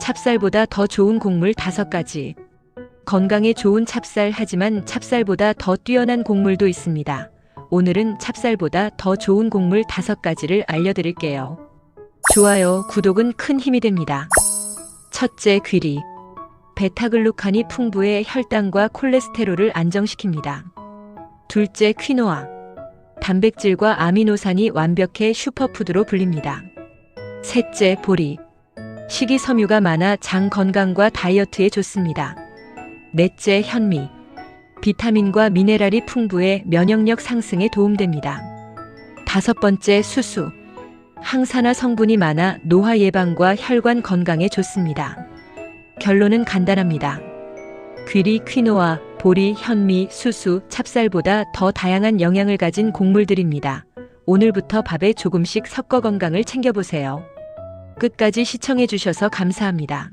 찹쌀보다 더 좋은 곡물 5가지. 건강에 좋은 찹쌀 하지만 찹쌀보다 더 뛰어난 곡물도 있습니다. 오늘은 찹쌀보다 더 좋은 곡물 5가지를 알려드릴게요. 좋아요, 구독은 큰 힘이 됩니다. 첫째, 귀리. 베타글루칸이 풍부해 혈당과 콜레스테롤을 안정시킵니다. 둘째, 퀴노아. 단백질과 아미노산이 완벽해 슈퍼푸드로 불립니다. 셋째, 보리. 식이섬유가 많아 장 건강과 다이어트에 좋습니다. 넷째, 현미. 비타민과 미네랄이 풍부해 면역력 상승에 도움됩니다. 다섯 번째, 수수. 항산화 성분이 많아 노화 예방과 혈관 건강에 좋습니다. 결론은 간단합니다. 귀리, 퀴노아, 보리, 현미, 수수, 찹쌀보다 더 다양한 영양을 가진 곡물들입니다. 오늘부터 밥에 조금씩 섞어 건강을 챙겨보세요. 끝까지 시청해주셔서 감사합니다.